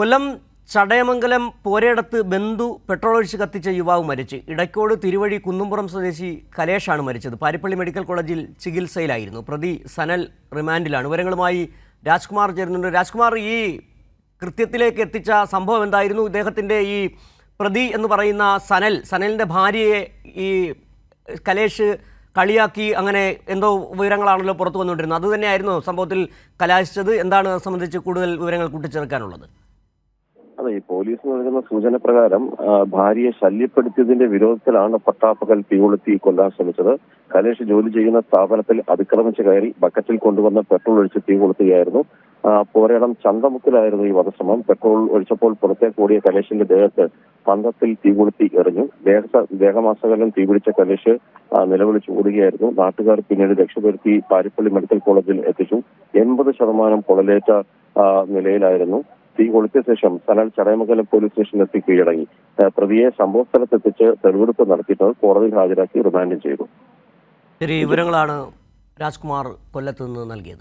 കൊല്ലം ചടയമംഗലം പോരയിടത്ത് ബന്ധു പെട്രോൾ ഒഴിച്ച് കത്തിച്ച യുവാവ് മരിച്ചു. ഇടയ്ക്കോട് തിരുവഴി കുന്നുംപുറം സ്വദേശി കലേഷാണ് മരിച്ചത്. പാരിപ്പള്ളി മെഡിക്കൽ കോളേജിൽ ചികിത്സയിലായിരുന്നു. പ്രതി സനൽ റിമാൻഡിലാണ്. വിവരങ്ങളുമായി രാജ്കുമാർ ചേരുന്നുണ്ട്. രാജ്കുമാർ ഈ കൃത്യത്തിലേക്ക് എത്തിച്ച സംഭവം എന്തായിരുന്നു? ഇദ്ദേഹത്തിന്റെ ഈ പ്രതി എന്ന് പറയുന്ന സനൽ സനലിന്റെ ഭാര്യയെ ഈ കലേഷ് കളിയാക്കി അങ്ങനെ എന്തോ വിവരങ്ങളാണല്ലോ പുറത്തു വന്നുകൊണ്ടിരുന്നത്. അതുതന്നെയായിരുന്നു സംഭവത്തിൽ കലാശിച്ചത്. എന്താണ് സംബന്ധിച്ച് കൂടുതൽ വിവരങ്ങൾ കൂട്ടിച്ചേർക്കാനുള്ളത്? ഈ പോലീസ് നൽകുന്ന സൂചന പ്രകാരം ഭാര്യയെ ശല്യപ്പെടുത്തിയതിന്റെ വിരോധത്തിലാണ് പട്ടാപ്പകൽ തീകൊളുത്തി കൊല്ലാൻ ശ്രമിച്ചത്. കലേഷ് ജോലി ചെയ്യുന്ന സ്ഥാപനത്തിൽ അതിക്രമിച്ച് കയറി ബക്കറ്റിൽ കൊണ്ടുവന്ന പെട്രോൾ ഒഴിച്ച് തീ കൊളുത്തുകയായിരുന്നു. പോരേടം ചന്തമുക്കിലായിരുന്നു ഈ വധശ്രമം. പെട്രോൾ ഒഴിച്ചപ്പോൾ പുറത്തേക്ക് കൂടിയ കലേഷിന്റെ ദേഹത്ത് പന്തത്തിൽ തീ കൊളുത്തി എറിഞ്ഞു. ദേഹ ദേഹമാസകലം തീപിടിച്ച കലേഷ് നിലവിളിച്ച് ഓടുകയായിരുന്നു. നാട്ടുകാർ പിന്നീട് രക്ഷപ്പെടുത്തി പാരിപ്പള്ളി മെഡിക്കൽ കോളേജിൽ എത്തിച്ചു. എൺപത് ശതമാനം പൊള്ളലേറ്റ നിലയിലായിരുന്നു. തീ കൊളുത്തിയ ശേഷം സനൽ ചടയമംഗലം പോലീസ് സ്റ്റേഷനിലെത്തി കീഴടങ്ങി. പ്രതിയെ സംഭവ സ്ഥലത്തെത്തിച്ച് തെളിവെടുപ്പ് നടത്തിയിട്ട് കോടതിയിൽ ഹാജരാക്കി റിമാൻഡ് ചെയ്തു. ശരി വിവരങ്ങളാണ് രാജ്കുമാർ കൊല്ലത്ത് നിന്ന് നൽകിയത്.